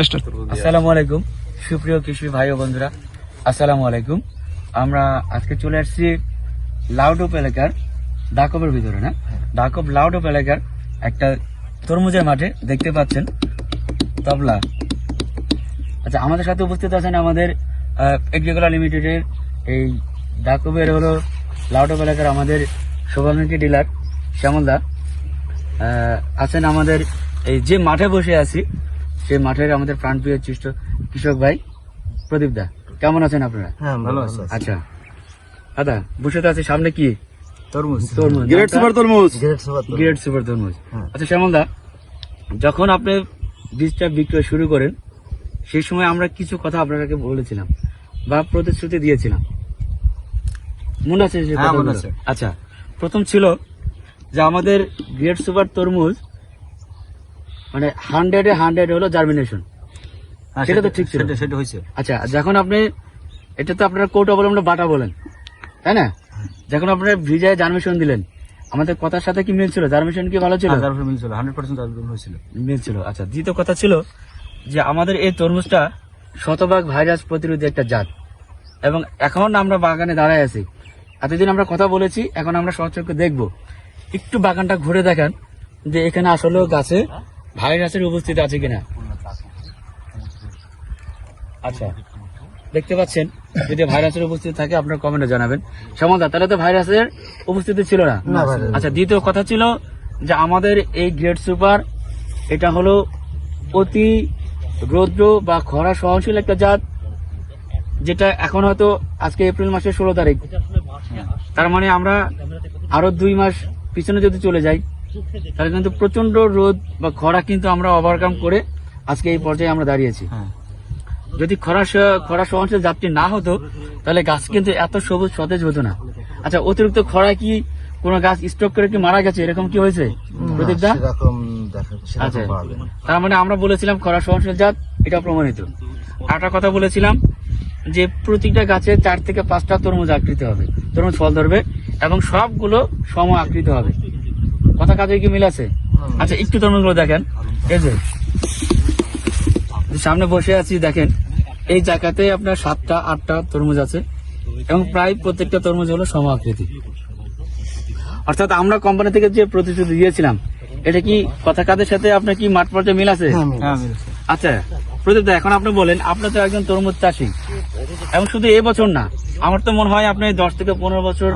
আসসালামু আলাইকুম। সুপ্রিয় কৃষি ভাই ও বন্ধুরা, আসসালামু আলাইকুম। আমরা আজকে চলে আসছি লাউডোপ এলাকার ডাকবের ভিতরে, না? ডাকব লাউডোপ এলাকার একটা তরমুজের মাঠে দেখতে পাচ্ছেন তবলা। আচ্ছা আমাদের সাথে উপস্থিত আছেন আমাদের এগ্রিকালচার লিমিটেডের এই ডাকবের হলো লাউডোপ এলাকার আমাদের শুভাকাঙ্ক্ষী ডিলার শ্যামলদা। আছেন আমাদের এই যে মাঠে বসে আছি সেই মাঠের আমাদের প্রাণপ্রিয় চিষ্ট কৃষক ভাই প্রদীপ দা। কেমন আছেন আপনারা? হ্যাঁ ভালো আছে। আচ্ছা। দাদা বসে তো আছে সামনে কি? তরমুজ। তরমুজ গ্রেট সুপার তরমুজ। গ্রেট সুপার তরমুজ। হ্যাঁ। আচ্ছা শ্যামল দা যখন আপনি বীজটা বিক্রয় শুরু করেন সেই সময় আমরা কিছু কথা আপনাকে বলেছিলাম বা প্রতিশ্রুতি দিয়েছিলাম। মনে হ্যাঁ, মনে আছে। আচ্ছা প্রথম ছিল যে আমাদের গ্রেট সুপার তরমুজ মানে হান্ড্রেডে হান্ড্রেড হলো জার্মিনেশন সেটা তো ঠিক ছিল। হ্যাঁ, সেটা হয়েছে। আচ্ছা যখন আপনি এটা তো আপনারা কৌটা বলে আমরা বাটা বলেন তাই না? যখন আপনারা ভিজায় জার্মিনেশন দিলেন আমাদের কথার সাথে কি মিল ছিল? জার্মিনেশন কি ভালো ছিল? তারপরে মিলছিল হান্ড্রেড পার্সেন্ট তারপরে হয়েছিল। মিল ছিল। আচ্ছা দ্বিতীয় কথা ছিল যে আমাদের এই তরমুজটা শতভাগ ভাইরাস প্রতিরোধী একটা জাত। এবং এখন আমরা বাগানে দাঁড়ায় আছি। এতদিন আমরা কথা বলেছি এখন আমরা সচক্ষে দেখব। একটু বাগানটা ঘুরে দেখান যে এখানে আসলেও গাছে ভাইরাসের উপস্থিতি আছে কিনা? আচ্ছা দেখতে পাচ্ছেন যদি ভাইরাসের উপস্থিতি থাকে আপনার কমেন্টে জানাবেন। সমদা তাহলে তো ভাইরাসের উপস্থিতি ছিল না? না, আচ্ছা দ্বিতীয় কথা ছিল যে আমাদের এই গ্রেড সুপার এটা হলো অতি রৌদ্র বা খরা সহনশীল একটা জাত যেটা এখন হয়তো আজকে এপ্রিল মাসের ষোলো তারিখ। তার মানে আমরা আরও দুই মাস পিছনে যদি চলে যাই তাহলে কিন্তু প্রচণ্ড রোদ বা খরা কিন্তু আমরা ওভারকাম করে আজকে এই পর্যায়ে আমরা দাঁড়িয়েছি হ্যাঁ। যদি খরা স- খরা সহনশীল জাতটি না হতো তাহলে গাছ কিন্তু এত সবুজ সতেজ হতো না। আচ্ছা অতিরিক্ত খরা কি কোনো গাছ স্টক করে কি মারা গেছে? এরকম কি হয়েছে? প্রদীপ দা সেরকম দেখা আচ্ছা। তার মানে আমরা বলেছিলাম খরা সহনশীল জাত এটা প্রমাণিত। আর একটা কথা বলেছিলাম যে প্রতিটা গাছে চার থেকে পাঁচটা তরমুজ আকৃতি হবে। তরমুজ ফল ধরবে এবং সবগুলো সম আকৃতি হবে। কথা কাজে কি মিল আছে? আচ্ছা একটু তরমুজগুলো দেখেন। এই যে সামনে বসে আছি দেখেন। এই জায়গাতে আপনার সাতটা আটটা তরমুজ আছে এবং প্রায় প্রত্যেকটা তরমুজ হলো সম আকৃতি অর্থাৎ আমরা কোম্পানি থেকে যে প্রতিশ্রুতি দিয়েছিলাম এটা কি কথা কাদের সাথে আপনার কি মাঠ পর্যায়ে মিল আছে? হ্যাঁ, মিল আছে। আচ্ছা প্রদীপ দা, এখন আপনি বলেন আপনি তো একজন তরমুজ চাষি। এবং শুধু এই বছর না আমার তো মনে হয় আপনি দশ থেকে পনেরো বছর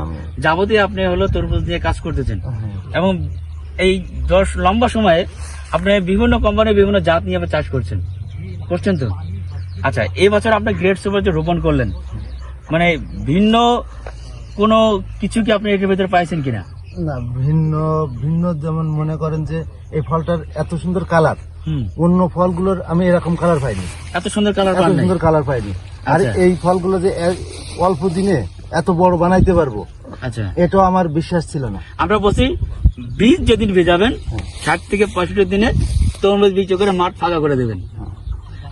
যাবতীয় আপনি হলো তরমুজ দিয়ে কাজ করতেছেন। হ্যাঁ। এবং এই দশ লম্বা সময়ে আপনি বিভিন্ন কোম্পানির বিভিন্ন জাত নিয়ে আবার চাষ করছেন। করছেন তো? আচ্ছা এই বছর আপনি গ্রেড সুপার যে রোপণ করলেন মানে ভিন্ন কোনো কিছু কি আপনি এটার ভিতরে পাইছেন কিনা? না ভিন্ন ভিন্ন যেমন মনে করেন যে এই ফলটার এত সুন্দর কালার অন্য ফলগুলোর আমি এরকম কালার পাইনি। এত সুন্দর কালার এত সুন্দর কালার পাইনি। আর আচ্ছা। এই ফলগুলো যে অল্প দিনে এত বড় বানাইতে পারব আচ্ছা। এটাও আমার বিশ্বাস ছিল না। আমরা বলছি বীজ যেদিন ভেজাবেন ষাট থেকে পঁয়ষট্টি দিনে তরমুজ বিক্রি করে মাঠ ফাঁকা করে দেবেন।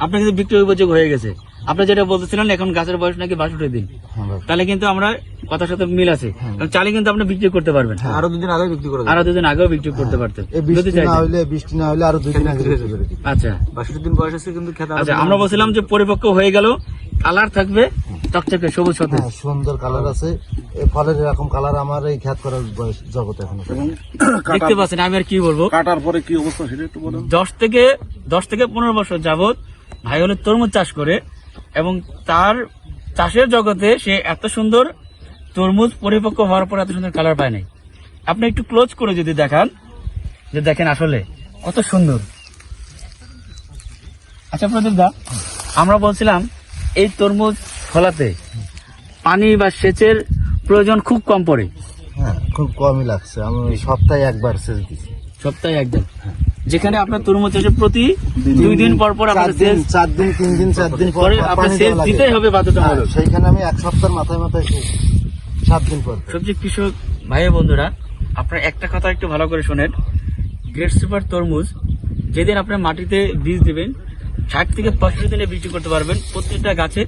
আপনার কিন্তু বিক্রি উপযোগ হয়ে গেছে। আপনি যেটা বলতেছিলেন এখন গাছের বয়স নাকি বাষট্টি দিন। হ্যাঁ তাহলে কিন্তু আমরা কথার সাথে মিল আছে। এবং চালে কিন্তু আপনি বিক্রি করতে পারবেন। আরও দুদিন আগে বিক্রি করে আরও দুদিন আগেও বিক্রি করতে পারতেন। বৃষ্টি না। হইলে বৃষ্টি না হইলে আরও দুই দিন আগে আচ্ছা। বাষট্টি দিন বয়স আছে কিন্তু খেতে আচ্ছা আমরা বলছিলাম যে পরিপক্ক হয়ে গেল কালার থাকবে চকচকে সবুজ সতেজ হ্যাঁ, সুন্দর কালার আছে। এই ফলের এরকম কালার আমার এই খ্যাত করার বয়স জগতে এখন। দেখতে পাচ্ছেন আমি আর কি বলব? কাটার পরে কি অবস্থা সেটা একটু বলুন। দশ থেকে দশ থেকে পনেরো বছর যাবত ভাই হলো তরমুজ চাষ করে এবং তার চাষের জগতে সে এত সুন্দর তরমুজ পরিপক্ক হওয়ার পর এত সুন্দর কালার পায় নাই। আপনি একটু ক্লোজ করে যদি দেখান যে দেখেন আসলে কত সুন্দর। আচ্ছা প্রদীপ দা আমরা বলছিলাম এই তরমুজ ফলাতে পানি বা সেচের প্রয়োজন খুব কম পড়ে। হ্যাঁ খুব কমই লাগছে। আমি সপ্তাহে একবার সেচ দিচ্ছি সপ্তাহে একদিন যেখানে আপনার তরমুজ চাষে প্রতি দুই দিন পর পর চার আপনার দিন সেচ চার দিন তিন দিন চার দিন পর আপনার সেচ দিতেই হবে বাধ্যতামূলক। হ্যাঁ, সেইখানে আমি এক সপ্তাহের মাথায় মাথায় সেচ সাত দিন পর। পর। সবজি কৃষক ভাই বন্ধুরা আপনার একটা কথা একটু ভালো করে শোনেন। গ্রেট সুপার তরমুজ যেদিন আপনার মাটিতে বীজ দেবেন ষাট থেকে পঁয়ষট্টি দিনে বিক্রি করতে পারবেন। প্রত্যেকটা গাছে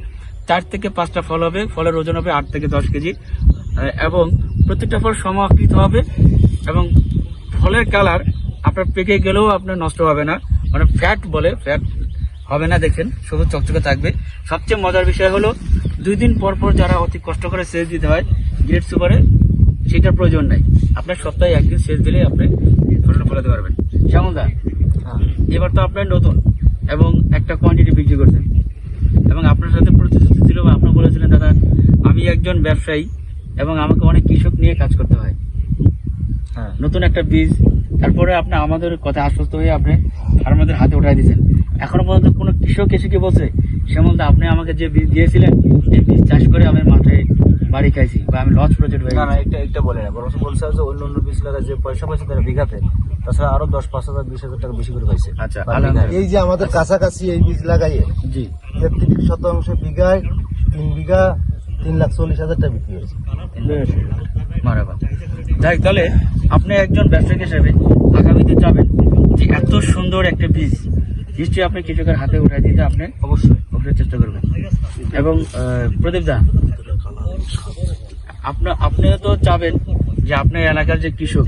চার থেকে পাঁচটা ফল হবে ফলের ওজন হবে আট থেকে দশ কেজি এবং প্রত্যেকটা ফল সমাকৃত হবে এবং ফলের কালার আপনার পেকে গেলেও আপনার নষ্ট হবে না। মানে ফ্যাট বলে ফ্যাট হবে না দেখেন সবুজ চকচকে থাকবে। সবচেয়ে মজার বিষয় হলো দুই দিন পর পর যারা অতি কষ্ট করে সেচ দিতে হয় গ্রেড সুপারে সেটার প্রয়োজন নাই। আপনার সপ্তাহে একদিন সেচ দিলেই আপনি ফসল ফলাতে পারবেন। শ্যামলদা এবার তো আপনার নতুন এবং একটা কোয়ান্টিটি বিক্রি করছেন। এবং আপনার সাথে প্রতিশ্রুতি ছিল বা আপনি বলেছিলেন দাদা আমি একজন ব্যবসায়ী এবং আমাকে অনেক কৃষক নিয়ে কাজ করতে হয়। হ্যাঁ। নতুন একটা বীজ তারপরে আপনি আমাদের কথা আশ্বস্ত হয়ে আপনি ফার্মারদের হাতে উঠাই দিয়েছেন। এখনও পর্যন্ত কোনো কৃষক এসে কি বলছে? সেমন আপনি আমাকে যে বীজ দিয়েছিলেন এই বীজ চাষ করে আমি মাঠে বাড়ি খাইছি বা আমি লস প্রজেক্ট হয়ে না। এটা এটা বলে না বরং বলছে যে অন্য অন্য বীজ লাগা যে পয়সা পাইছে তারা বিঘাতে। তাছাড়া আরও দশ পাঁচ হাজার বিশ হাজার টাকা বেশি করে পাইছে। আচ্ছা এই যে আমাদের কাছাকাছি এই বীজ লাগাইয়ে জি। তেত্রিশ শতাংশ বিঘায় তিন বিঘা তিন লাখ চল্লিশ হাজার টাকা বিক্রি হয়েছে। যাই তাহলে আপনি একজন ব্যবসায়ী হিসেবে আগামীতে যাবেন যে এত সুন্দর একটা বীজ নিশ্চয়ই আপনি কৃষকের হাতে উঠাই দিতে আপনি অবশ্যই। অবশ্যই চেষ্টা করবেন। এবং প্রদীপ দা আপনার আপনিও তো চাবেন যে আপনার এলাকার যে কৃষক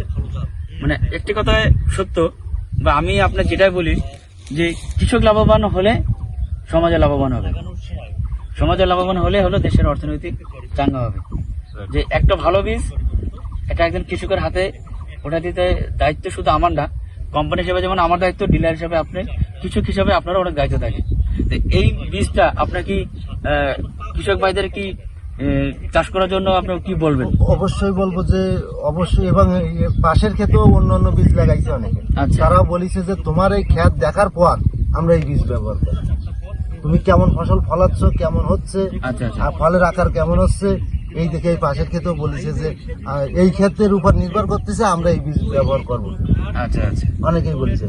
মানে একটি কথায় সত্য, বা আমি আপনার যেটাই বলি, যে কৃষক লাভবান হলে সমাজে লাভবান হবে। সমাজে লাভবান হলে হলো দেশের অর্থনৈতিক চাঙ্গা হবে। যে একটা ভালো বীজ এটা একজন কৃষকের হাতে ওটা দিতে দায়িত্ব শুধু আমার না কোম্পানি হিসেবে যেমন আমার দায়িত্ব ডিলার হিসেবে আপনি, কৃষক হিসেবে আপনারও অনেক দায়িত্ব থাকে। এই বীজটা আপনার কি কৃষক ভাইদের কি চাষ করার জন্য আপনি কি বলবেন? অবশ্যই বলব যে অবশ্যই এবং পাশের ক্ষেতেও অন্য অন্য বীজ লাগাইছে অনেকে। আচ্ছা। তারাও বলিছে যে তোমার এই ক্ষেত দেখার পর আমরা এই বীজ ব্যবহার করি তুমি কেমন ফসল ফলাচ্ছ কেমন হচ্ছে আচ্ছা আচ্ছা। আর ফলের আকার কেমন হচ্ছে? এই দেখে এই পাশের ক্ষেতেও বলেছে যে এই ক্ষেত্রের উপর নির্ভর করতেছে আমরা এই বীজ ব্যবহার করব। আচ্ছা আচ্ছা। অনেকেই বলেছে।